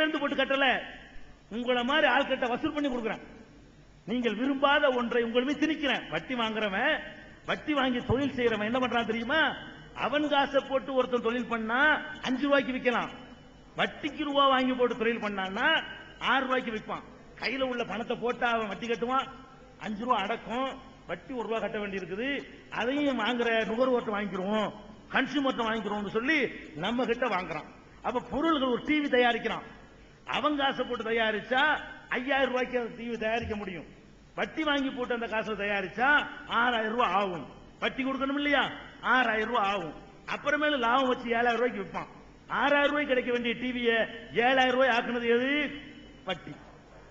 இருந்து போட்டு கட்டல. உங்களை மாதிரி ஆள்கிட்ட வசூல் பண்ணி கொடுக்குறேன். நீங்கள் விரும்பாத ஒன்றை உங்களுமே திணிக்கிறேன். வட்டி வாங்குறவன் வட்டி வாங்கி தொழில் செய்யறவன் என்ன பண்றான் தெரியுமா? அவன் காசை போட்டு ஒருத்தன் தொழில் பண்ணா அஞ்சு ரூபாய்க்கு விற்கலாம் வட்டிக்கு ரூபா வாங்கி போட்டு தொழில் பண்ணான்னா ஆறு ரூபாய்க்கு விற்பான். கையில உள்ள பணத்தை போட்டா அவன் வட்டி கட்டுவான். அஞ்சு ரூபா அடக்கும். வட்டி ஒரு ரூபா கட்ட வேண்டி இருக்குது அதையும் வாங்குற நுகர்வோர்ட்ட வாங்கிக்கிறோம். கன்சியூமர்ட்ட வாங்கிக்கிறோம்னு சொல்லி நம்ம கிட்ட வாங்குறான். அப்ப பொருள்கள் ஒரு டிவி தயாரிக்கிறான். அவங்க காசை போட்டு தயாரிச்சா ஐயாயிரம் ரூபாய்க்கு அந்த டிவி தயாரிக்க முடியும். வட்டி வாங்கி போட்டு அந்த காசை தயாரிச்சா ஆறாயிரம் ரூபாய் ஆகும். வட்டி கொடுக்கணும் இல்லையா? ஆறாயிரம் ரூபாய் ஆகும். அப்புறமேல லாபம் வச்சு ஏழாயிரம் ரூபாய்க்கு விற்பான் ஆறாயிரம் ரூபாய்க்கு கிடைக்க வேண்டிய டிவியை ஏழாயிரம் ரூபாய் ஆக்குனது எது? வட்டி.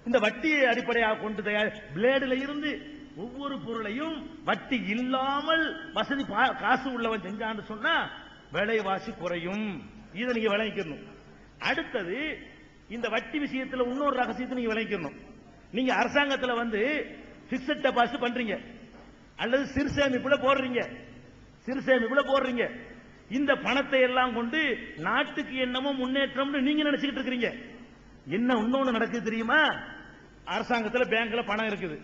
இந்த வட்டியை அடிப்படையாக கொண்டு தயார் பிளேடுல இருந்து ஒவ்வொரு பொருளையும் வட்டி இல்லாமல் வசதி பா- காசு உள்ளவன் செஞ்சான்னு சொன்னா விலைவாசி குறையும். இதை நீங்க விளைவிக்கணும் அடுத்தது இந்த வட்டி விஷயத்துல இன்னொரு ரகசியத்தை நீங்க விளைக்கணும் நீங்க அரசாங்கத்துல வந்து பிக்சட் டெபாசிட் பண்றீங்க. அல்லது சிறு சேமிப்புல போடுறீங்க. சிறு சேமிப்புல போடுறீங்க. இந்த பணத்தை எல்லாம் கொண்டு நாட்டுக்கு என்னமோ முன்னேற்றம்னு நீங்க நினைச்சுக்கிட்டு இருக்கிறீங்க. என்ன இன்னொன்னு நடக்குது தெரியுமா? அரசாங்கத்துல பேங்க்ல பணம் இருக்குது.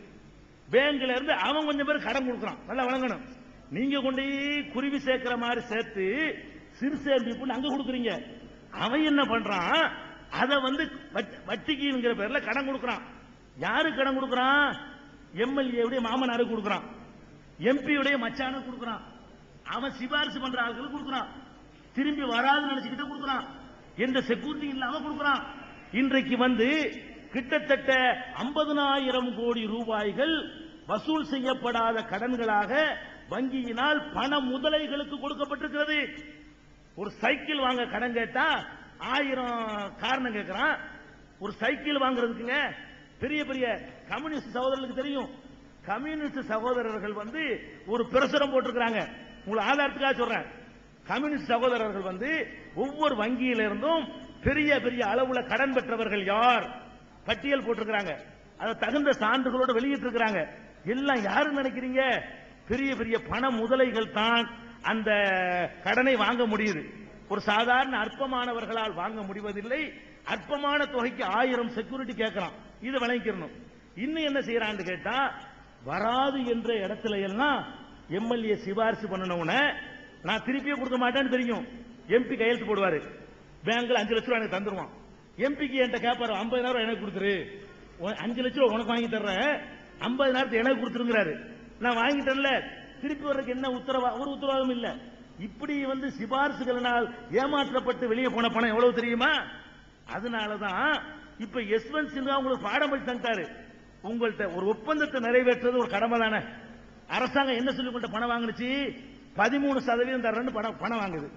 பேங்க்ல இருந்து அவன் கொஞ்சம் பேர் கடன் கொடுக்குறான். நல்லா வழங்கணும். நீங்க கொண்டு போய் குருவி சேர்க்கிற மாதிரி சேர்த்து சிறு சேமிப்புன்னு அங்க கொடுக்குறீங்க. அவன் என்ன பண்றான்? அதை வந்து வட்- வட்டிக்குங்கிற பேர்ல கடன் கொடுக்குறான். யாரு கடன் கொடுக்குறான்? எம்எல்ஏவுடைய மாமனாரு கொடுக்கறான். கொடுக்குறான் மச்சான கொடுக்கறான் மச்சானுக்கு கொடுக்குறான். அவன் சிபாரிசு பண்ற ஆட்களுக்கு கொடுக்குறான். திரும்பி வராதுன்னு நினைச்சுக்கிட்டு கொடுக்குறான். எந்த செக்யூரிட்டி இல்லாம கொடுக்குறான். இன்றைக்கு வந்து கிட்டத்தட்ட 50000 கோடி ரூபாய்கள் வசூல் செய்யப்படாத கடன்களாக வங்கியினால் பண முதலைகளுக்கு கொடுக்கப்பட்டிருக்கிறது. ஒரு சைக்கிள் வாங்க கடன் கேட்டா ஆயிரம் காரணம் கேட்கிறான் ஒரு சைக்கிள் வாங்குறதுக்குங்க. பெரிய பெரிய கம்யூனிஸ்ட் சகோதரர்களுக்கு தெரியும். கம்யூனிஸ்ட் சகோதரர்கள் வந்து ஒரு பிரசுரம் போட்டிருக்கிறாங்க. உங்களை ஆதாரத்துக்காக சொல்றேன். கம்யூனிஸ்ட் சகோதரர்கள் வந்து ஒவ்வொரு வங்கியில இருந்தும் பெரிய பெரிய அளவுல கடன் பெற்றவர்கள் யார்? பட்டியல் போட்டிருக்கிறாங்க. அதை தகுந்த சான்றுகளோடு வெளியிட்டு இருக்கிறாங்க எல்லாம் யாரு நினைக்கிறீங்க? பெரிய பெரிய பண முதலைகள் தான் அந்த கடனை வாங்க முடியுது. ஒரு சாதாரண அற்பமானவர்களால் வாங்க முடிவதில்லை. அற்பமான தொகைக்கு ஆயிரம் செக்யூரிட்டி கேட்கலாம். இது விளங்கிக்கணும். இன்னும் என்ன செய்யறான்னு கேட்டா வராது என்ற இடத்துல எல்லாம் எம்எல்ஏ சிபாரிசு பண்ணணும்னு நான் திருப்பியே கொடுக்க மாட்டேன்னு தெரியும். எம்பி கையெழுத்து போடுவாரு. பேங்க்ல அஞ்சு லட்சம் எனக்கு தந்துருவான். எம்பிக்கு என்கிட்ட கேட்பாரு ஐம்பதாயிரம் எனக்கு கொடுத்துரு. உன் அஞ்சு லட்சம் உனக்கு வாங்கி தர்றேன். ஐம்பதாயிரத்தை எனக்கு கொடுத்துருங்கிறாரு. நான் வாங்கிட்டேன்ல திருப்பி வர்றதுக்கு என்ன உத்தரவா ஒரு உத்தரவாதம் இல்லை. இப்படி வந்து சிபாரிசுகளினால் ஏமாற்றப்பட்டு வெளியே போன பணம் எவ்வளவு தெரியுமா? அதனாலதான் இப்ப யஸ்வந்த் சின்ஹா உங்களுக்கு பாடம் படி தந்துட்டாரு உங்கள்ட்ட ஒரு ஒப்பந்தத்தை நிறைவேற்றுறது ஒரு கடமை தானே. அரசாங்கம் என்ன சொல்லி கொண்ட பணம் வாங்குனுச்சு? பதிமூணு சதவீதம் தர்றேன்னு பணம் பணம் வாங்குது.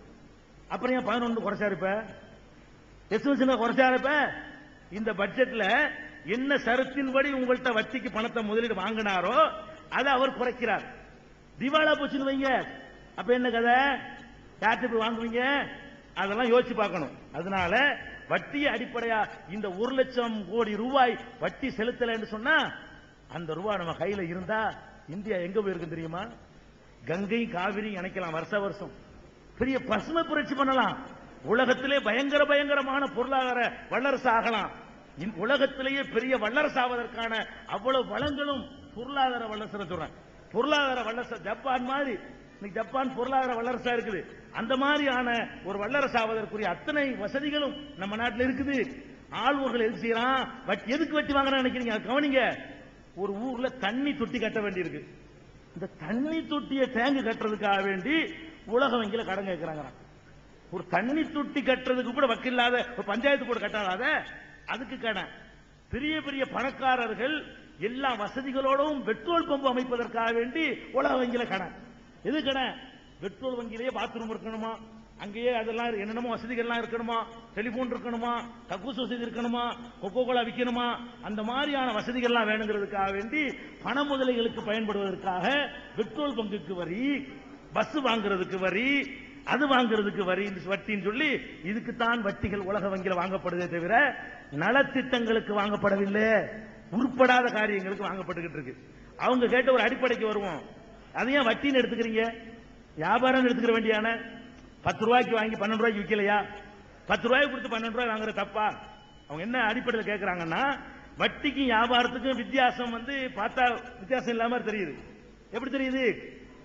அப்புறம் ஏன் பதினொன்று குறைச்சாரு இப்ப? யஸ்வந்த் சின்ஹா குறைச்சாரு இப்ப? இந்த பட்ஜெட்ல என்ன சரத்தின்படி உங்கள்ட்ட வட்டிக்கு பணத்தை முதலீடு வாங்கினாரோ அதை அவர் குறைக்கிறார். திவாலா போச்சுன்னு வைங்க. அப்ப என்ன கதை? யார்கிட்ட போய் வாங்குவீங்க? அதெல்லாம் யோசிச்சு பார்க்கணும். அதனால வட்டியை அடிப்படையா இந்த ஒரு லட்சம் கோடி ரூபாய் வட்டி செலுத்தலைன்னு சொன்னா அந்த ரூபாய் நம்ம கையில இருந்தா இந்தியா எங்க போயிருக்கும் தெரியுமா? கங்கை காவிரி இணைக்கலாம் வருஷ வருஷம். பெரிய பசுமை புரட்சி பண்ணலாம். உலகத்திலே பயங்கர பயங்கரமான பொருளாதார வல்லரசு ஆகலாம். உலகத்திலேயே பெரிய வல்லரசு ஆவதற்கான அவ்வளவு வளங்களும் பொருளாதார வல்லரசு சொல்றேன். பொருளாதார வல்லரசு ஜப்பான் மாதிரி இன்னைக்கு ஜப்பான் பொருளாதார வல்லரசா இருக்குது. அந்த மாதிரியான ஒரு வல்லரசு ஆவதற்குரிய அத்தனை வசதிகளும் நம்ம நாட்டில் இருக்குது. ஆள்வர்கள் எது செய்யறான்? எதுக்கு வட்டி வாங்குறான்னு நினைக்கிறீங்க? அதை கவனிங்க. ஒரு ஊர்ல தண்ணி தொட்டி கட்ட வேண்டியிருக்கு. இந்த தண்ணி தொட்டியை டேங்கு கட்டுறதுக்காக வேண்டி உலக வங்கியில கடன் கேட்கிறாங்க ஒரு தண்ணி தொட்டி கட்டுறதுக்கு கூட வக்கில்லாத ஒரு பஞ்சாயத்து கூட கட்டாத அதுக்கு கடன். பெரிய பெரிய பணக்காரர்கள் எல்லா வசதிகளோடும் பெட்ரோல் பம்பு அமைப்பதற்காக வேண்டி உலக வங்கியில கடன். எது கடன் பெட்ரோல் வங்கியிலேயே பாத்ரூம் இருக்கணுமா? அங்கேயே அதெல்லாம் என்னென்னமோ வசதிகள்லாம் இருக்கணுமா? டெலிபோன் இருக்கணுமா? கக்கூஸ் வசதி இருக்கணுமா? கொக்கோ கோலா விற்கணுமா அந்த மாதிரியான வசதிகள்லாம் வேணுங்கிறதுக்காக வேண்டி பண முதலைகளுக்கு பயன்படுவதற்காக பெட்ரோல் பங்குக்கு வரி பஸ் வாங்குறதுக்கு வரி அது வாங்குறதுக்கு வரி வட்டின்னு சொல்லி இதுக்குத்தான் வட்டிகள் உலக வங்கியில் வாங்கப்படுதே தவிர நலத்திட்டங்களுக்கு வாங்கப்படவில்லை. உருப்படாத காரியங்களுக்கு வாங்கப்பட்டுக்கிட்டு இருக்கு. அவங்க கேட்ட ஒரு அடிப்படைக்கு வருவோம். அது ஏன் வட்டின்னு எடுத்துக்கிறீங்க? வியாபாரம் எடுத்துக்கிற வேண்டியான பத்து ரூபாய்க்கு வாங்கி பன்னெண்டு ரூபாய்க்கு விற்கலையா பத்து ரூபாய்க்கு கொடுத்து பன்னெண்டு ரூபாய் வாங்குற தப்பா? அவங்க என்ன அடிப்படையில் கேட்கறாங்கன்னா வட்டிக்கும் வியாபாரத்துக்கும் வித்தியாசம் வந்து பார்த்தா வித்தியாசம் இல்லாம தெரியுது. எப்படி தெரியுது?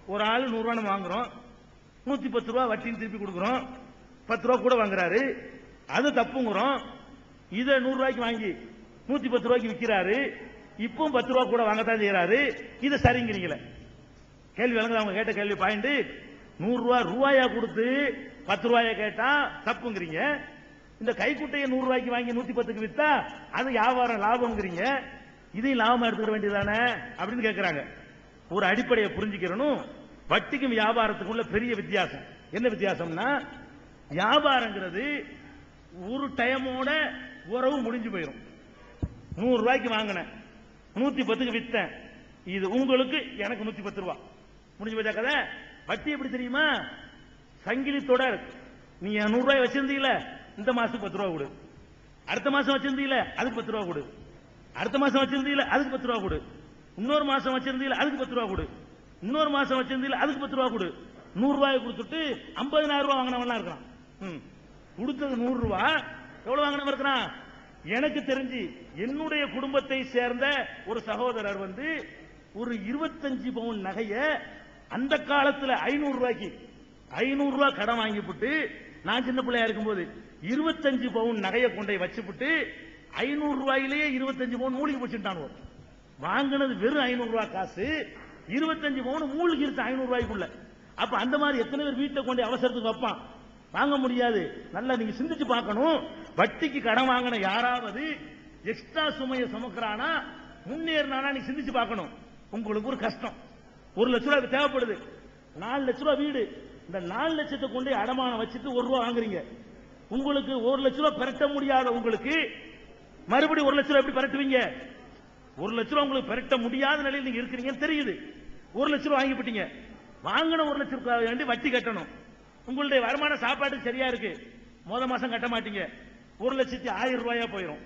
ஒரு ஆள் நூறு ரூபாய் வாங்குறோம். நூத்தி பத்து ரூபா வட்டின்னு திருப்பி கொடுக்குறோம். பத்து ரூபா கூட வாங்குறாரு. அது தப்புங்கிறோம். இதை நூறு ரூபாய்க்கு வாங்கி நூத்தி பத்து ரூபாய்க்கு விற்கிறாரு இப்பவும் பத்து ரூபா கூட வாங்கத்தான் செய்யறாரு இதை சரிங்கிறீங்களே. கேள்வி வழங்குது அவங்க கேட்ட கேள்வி பாயிண்ட் நூறு ரூபாய் ரூபாயா கொடுத்து பத்து ரூபாய கேட்டா தப்புங்கிறீங்க. இந்த கைக்குட்டையை நூறு ரூபாய்க்கு வாங்கி நூத்தி பத்துக்கு வித்தா அது வியாபாரம் லாபம்ங்கிறீங்க. இதையும் லாபமா எடுத்துக்க வேண்டியதானே அப்படின்னு கேட்கிறாங்க ஒரு அடிப்படையை புரிஞ்சுக்கிறனும் வட்டிக்கும் வியாபாரத்துக்கும் உள்ள பெரிய வித்தியாசம். என்ன வித்தியாசம்னா வியாபாரங்கிறது ஒரு டைமோட உறவு முடிஞ்சு போயிடும் நூறு ரூபாய்க்கு வாங்கினேன். நூத்தி பத்துக்கு வித்தேன். இது உங்களுக்கு எனக்கு நூத்தி பத்து ரூபா. முடிஞ்சு போயிட்டா கதை? வட்டி எப்படி தெரியுமா? சங்கிலி தொடர் நீ நூறு ரூபாய் வச்சிருந்தீங்கள இந்த மாசத்துக்கு பத்து ரூபா கொடு. அடுத்த மாசம் வச்சிருந்தீங்கள அதுக்கு பத்து ரூபா கொடு. அடுத்த மாசம் வச்சிருந்தீங்கள அதுக்கு பத்து ரூபா கொடு. இன்னொரு மாசம் வச்சிருந்தீங்கள அதுக்கு பத்து ரூபா கொடு. இன்னொரு மாசம் வச்சிருந்தீங்கள அதுக்கு பத்து ரூபா கொடு. நூறு ரூபாய் கொடுத்துட்டு ஐம்பதனாயிரம் ரூபாய் வாங்கினவன் இருக்கிறான். ம். கொடுத்தது நூறு ரூபா எவ்வளவு வாங்கினவன் இருக்கிறான்? எனக்கு தெரிஞ்சு என்னுடைய குடும்பத்தை சேர்ந்த ஒரு சகோதரர் வந்து ஒரு இருபத்தஞ்சு பவுன் நகையை அந்த காலத்துல ஐநூறு ரூபாய்க்கு ஐநூறு ரூபாய் கடன் வாங்கிவிட்டு நான் சின்ன பிள்ளையா இருக்கும்போது இருபத்தஞ்சு பவுன் நகையை கொண்டை வச்சுப்புட்டு ஐநூறு ரூபாயிலேயே இருபத்தஞ்சு பவுன் மூலிகை போச்சுட்டான் வாங்கினது வெறும் ஐநூறு ரூபாய் காசு இருபத்தஞ்சு பவுன் மூலிகை இருக்கு ஐநூறு ரூபாய்க்குள்ள. அப்ப அந்த மாதிரி எத்தனை பேர் வீட்டை கொண்டு அவசரத்துக்கு வைப்பான்? வாங்க முடியாது. நல்லா நீங்க சிந்திச்சு பார்க்கணும். வட்டிக்கு கடன் வாங்கின யாராவது எக்ஸ்ட்ரா சுமையை சுமக்கிறானா? முன்னேறினானா நீ சிந்திச்சு பார்க்கணும். உங்களுக்கு ஒரு கஷ்டம். ஒரு லட்ச ரூபாய் தேவைப்படுது. நாலு லட்ச ரூபாய் வீடு. இந்த நாலு லட்சத்தை கொண்டு அடமானம் வச்சுட்டு ஒரு ரூபா வாங்குறீங்க. உங்களுக்கு ஒரு லட்ச ரூபாய் பெரட்ட முடியாத உங்களுக்கு மறுபடியும் ஒரு லட்ச ரூபாய் எப்படி பெரட்டுவீங்க? ஒரு லட்ச ரூபாய் உங்களுக்கு பெரட்ட முடியாத நிலையில் நீங்க இருக்கிறீங்கன்னு தெரியுது. ஒரு லட்ச ரூபாய் வாங்கிவிட்டீங்க வாங்கின ஒரு லட்ச ரூபாய் வேண்டி வட்டி கட்டணும். உங்களுடைய வருமானம் சாப்பாடு சரியா இருக்கு. மொத மாசம் கட்ட மாட்டீங்க. ஒரு லட்சத்தி ஆயிரம் ரூபாயா போயிடும்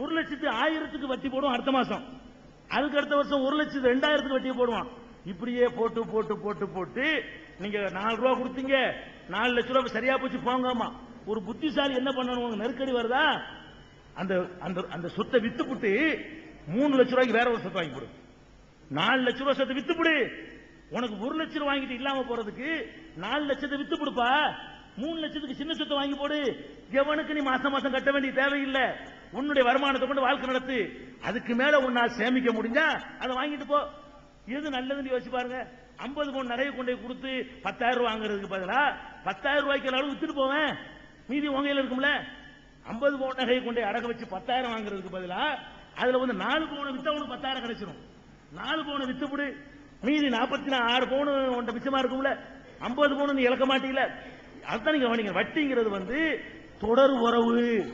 ஒரு லட்சத்தி ஆயிரத்துக்கு வட்டி போடுவோம் அடுத்த மாசம். அதுக்கு அடுத்த வருஷம் ஒரு லட்சத்து ரெண்டாயிரத்துக்கு வட்டி போடுவான். இப்படியே போட்டு போட்டு போட்டு போட்டு நீங்க நாலு ரூபா கொடுத்தீங்க நாலு லட்ச ரூபாய் சரியா போச்சு போங்கம்மா ஒரு புத்திசாலி என்ன பண்ணணும் நெருக்கடி வருதா? அந்த அந்த அந்த சொத்தை வித்துப்புட்டு மூணு லட்ச ரூபாய்க்கு வேற ஒரு சொத்தை வாங்கி கொடு. நாலு லட்ச ரூபாய் சொத்தை வித்துப்புடு உனக்கு ஒரு லட்சம் ரூபாய் வாங்கிட்டு இல்லாம போறதுக்கு நாலு லட்சத்தை வித்து கொடுப்பா மூணு லட்சத்துக்கு சின்ன சொத்தை வாங்கி போடு. எவனுக்கு நீ மாசம் மாசம் கட்ட வேண்டிய தேவையில்லை. உன்னுடைய வருமானத்தை கொண்டு வாழ்க்கை நடத்து. அதுக்கு மேல உன்னால் சேமிக்க முடிஞ்சா அதை வாங்கிட்டு போ. எது நல்லதுன்னு யோசிச்சு பாருங்க. ஐம்பது பவுன் நிறைய கொண்டு போய் கொடுத்து பத்தாயிரம் ரூபாய் வாங்குறதுக்கு பதிலா பத்தாயிரம் ரூபாய்க்கு அளவு வித்துட்டு போவேன். மீதி உங்க இருக்கும்ல? ஐம்பது பவுன் நகையை கொண்டு அடக்க அடக வச்சு பத்தாயிரம் வாங்குறதுக்கு பதிலா அதுல வந்து நாலு பவுனை வித்தா உனக்கு பத்தாயிரம் கிடைச்சிரும். நாலு பவுனை வித்துப்புடு மீதி நாற்பத்தி ஆறு பவுன் உன்ட்ட மிச்சமா இருக்கும்ல? ஐம்பது பவுன் நீ இழக்க மாட்டீங்கள? அதுதான் நீங்க கவனிங்க. வட்டிங்கிறது வந்து தொடர் உறவு.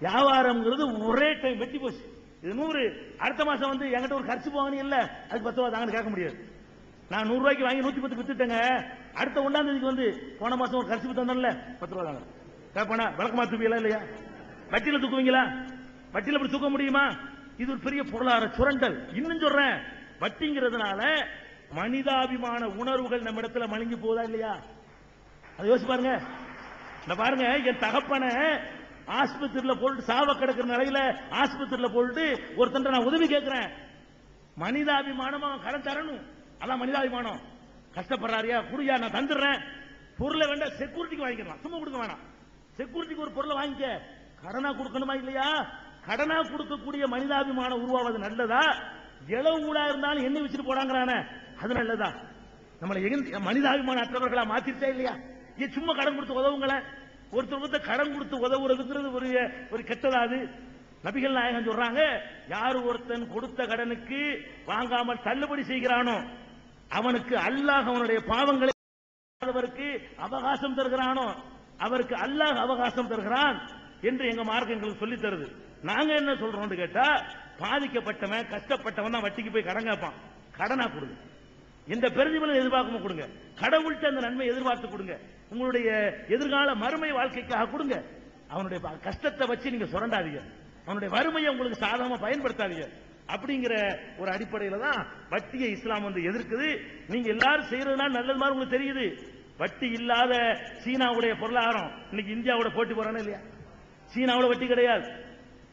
வியாபாரம்ங்கிறது ஒரே டைம் வெட்டி போச்சு. இது நூறு. அடுத்த மாசம் வந்து என்கிட்ட ஒரு கரிசி போவானி இல்ல. அதுக்கு பத்து ரூபா தாங்கன்னு கேட்க முடியாது. நான் நூறு ரூபாய்க்கு வாங்கி நூத்தி பத்து வித்துட்டேங்க. அடுத்த ஒன்றாம் தேதிக்கு வந்து போன மாசம் ஒரு கரிசி தந்தேன்ல பத்து ரூபா தாங்க. கேட்பானா விளக்கமா தூக்குவீங்களா இல்லையா? வட்டியில தூக்குவீங்களா? வட்டியில இப்படி தூக்க முடியுமா? இது ஒரு பெரிய பொருளாதார சுரண்டல். இன்னும் சொல்றேன். வட்டிங்கிறதுனால மனிதாபிமான உணர்வுகள் நம்ம இடத்துல மழுங்கி போதா இல்லையா? அதை யோசிச்சு பாருங்க. இந்த பாருங்க என் தகப்பனை ஆஸ்பத்திரியில போட்டு சாவ கிடக்கிற நிலையில ஆஸ்பத்திரியில போட்டு ஒருத்தன் நான் உதவி கேட்கிறேன் மனிதாபிமானம் அவன் கடன் தரணும். அதான் மனிதாபிமானம். கஷ்டப்படுறாரியா? குடியா நான் தந்துடுறேன். பொருளை வேண்டாம் செக்யூரிட்டிக்கு வாங்கிக்கலாம் சும்மா கொடுக்க வேணாம். செக்யூரிட்டிக்கு ஒரு பொருளை வாங்கிக்க. கடனா கொடுக்கணுமா இல்லையா? கடனா கொடுக்கக்கூடிய மனிதாபிமானம் உருவாவது நல்லதா? இளவு ஊடா இருந்தாலும் என்ன வச்சுட்டு போடாங்கிறானே. அது நல்லதா? நம்மளை மனிதாபிமான மனிதாபிமானம் அற்றவர்களா மாத்திருச்சா இல்லையா? ஏன் சும்மா கடன் கொடுத்து உதவுங்களேன். ஒருத்தர் ஒருத்தர் கடன் கொடுத்து உதவுறதுங்கிறது ஒரு ஒரு கெட்டதா அது? நபிகள் நாயகம் சொல்றாங்க யார் ஒருத்தன் கொடுத்த கடனுக்கு வாங்காமல் தள்ளுபடி செய்கிறானோ அவனுக்கு அல்லாஹ் அவனுடைய பாவங்களை அவருக்கு அவகாசம் தருகிறானோ அவருக்கு அல்லாஹ் அவகாசம் தருகிறான் என்று எங்க மார்க்கம் எங்களுக்கு சொல்லி தருது. நாங்க என்ன சொல்றோம்னு கேட்டா பாதிக்கப்பட்டவன் கஷ்டப்பட்டவன் தான் வட்டிக்கு போய் கடன் கேட்பான். கடனா கொடுங்க. எந்த பிரதிபலன் எதிர்பார்க்காம கொடுங்க. கடவுள்கிட்ட அந்த நன்மை எதிர்பார்த்து கொடுங்க. உங்களுடைய எதிர்கால மறுமை வாழ்க்கைக்காக கொடுங்க. அவனுடைய கஷ்டத்தை வச்சு நீங்க சுரண்டாதீங்க. அவனுடைய வறுமையை உங்களுக்கு சாதகமா பயன்படுத்தாதீங்க. அப்படிங்கிற ஒரு அடிப்படையில தான் வட்டியை இஸ்லாம் வந்து எதிர்க்குது. நீங்க எல்லாரும் செய்யறதுனால நல்லது மாதிரி உங்களுக்கு தெரியுது. வட்டி இல்லாத சீனாவுடைய பொருளாதாரம். இன்னைக்கு இந்தியாவோட போட்டி போறானே இல்லையா? சீனாவோட வட்டி கிடையாது.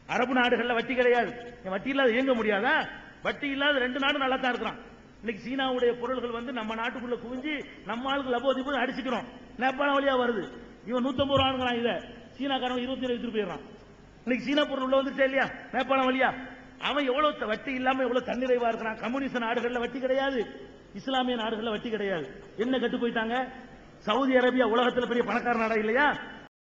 அரபு நாடுகள்ல வட்டி கிடையாது. வட்டி இல்லாத இயங்க முடியாதா? வட்டி இல்லாத ரெண்டு நாடும் நல்லா தான் இருக்கிறான். இன்னைக்கு சீனாவுடைய பொருள்கள் வந்து நம்ம நாட்டுக்குள்ள குவிஞ்சு நம்ம ஆளுக்கு லபோதி போது அடிச்சுக்கிறோம். நேபாள வழியா வருது. இவன் நூத்தம்பது ரூபா வாங்குறான் இதை. சீனாக்காரன் இருபத்தி ஏழு எடுத்துட்டு போயிடுறான். இன்னைக்கு சீனா பொருள் உள்ள வந்துட்டே இல்லையா? நேபாளம் வழியா. அவன் எவ்வளவு வட்டி இல்லாம எவ்வளவு தன்னிறைவா இருக்கிறான். கம்யூனிஸ்ட் நாடுகள்ல வட்டி கிடையாது. இஸ்லாமிய நாடுகள்ல வட்டி கிடையாது. என்ன கட்டு போயிட்டாங்க? சவுதி அரேபியா உலகத்துல பெரிய பணக்கார நாடா இல்லையா?